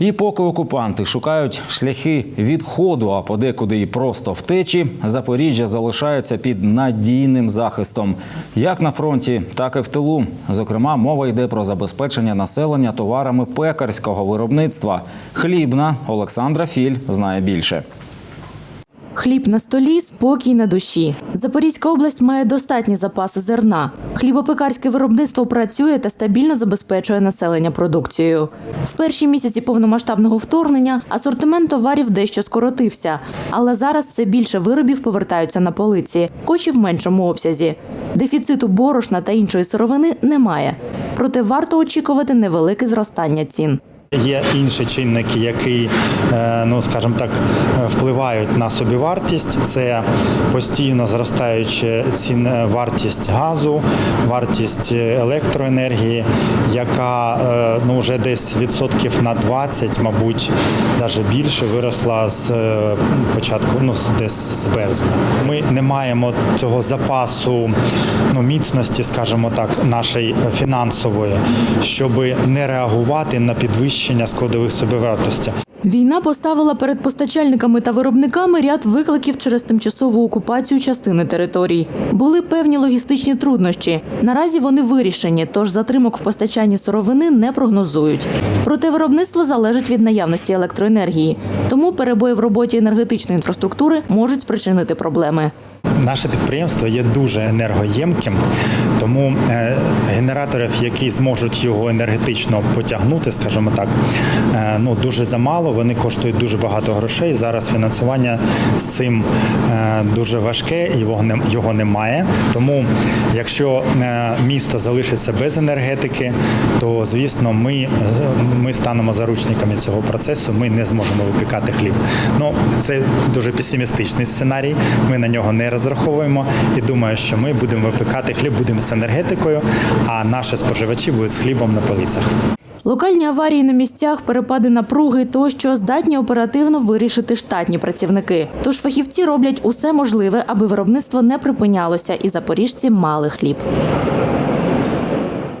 І поки окупанти шукають шляхи відходу, а подекуди і просто втечі, Запоріжжя залишається під надійним захистом, як на фронті, так і в тилу. Зокрема, мова йде про забезпечення населення товарами пекарського виробництва. Хлібна Олександра Філь знає більше. Хліб на столі, спокій на душі. Запорізька область має достатні запаси зерна. Хлібопекарське виробництво працює та стабільно забезпечує населення продукцією. В перші місяці повномасштабного вторгнення асортимент товарів дещо скоротився, але зараз все більше виробів повертаються на полиці, хоч і в меншому обсязі. Дефіциту борошна та іншої сировини немає. Проте варто очікувати невелике зростання цін. Є інші чинники, які, е, ну скажімо так, е, впливають на собівартість. Це постійно зростаюча цін е, вартість газу, вартість електроенергії, яка е, ну вже десь відсотків на 20, мабуть, навіть більше виросла з е, початку, ну десь з березня. Ми не маємо цього запасу ну, міцності, скажімо так, нашої фінансової, щоб не реагувати на підвищення складових собівартості. Війна поставила перед постачальниками та виробниками ряд викликів через тимчасову окупацію частини територій. Були певні логістичні труднощі. Наразі вони вирішені, тож затримок в постачанні сировини не прогнозують. Проте виробництво залежить від наявності електроенергії, тому перебої в роботі енергетичної інфраструктури можуть спричинити проблеми. Наше підприємство є дуже енергоємким, тому е, генераторів, які зможуть його енергетично потягнути, скажімо так, е, ну дуже замало. Вони коштують дуже багато грошей. Зараз фінансування з цим е, дуже важке, і його немає. Тому, якщо місто залишиться без енергетики, то звісно, ми, ми станемо заручниками цього процесу. Ми не зможемо випікати хліб. Ну це дуже песимістичний сценарій. Ми на нього не розраховуємо і думаю, що ми будемо випікати хліб, будемо з енергетикою, а наші споживачі будуть з хлібом на полицях. Локальні аварії на місцях, перепади напруги тощо здатні оперативно вирішити штатні працівники. Тож фахівці роблять усе можливе, аби виробництво не припинялося, і запоріжці мали хліб.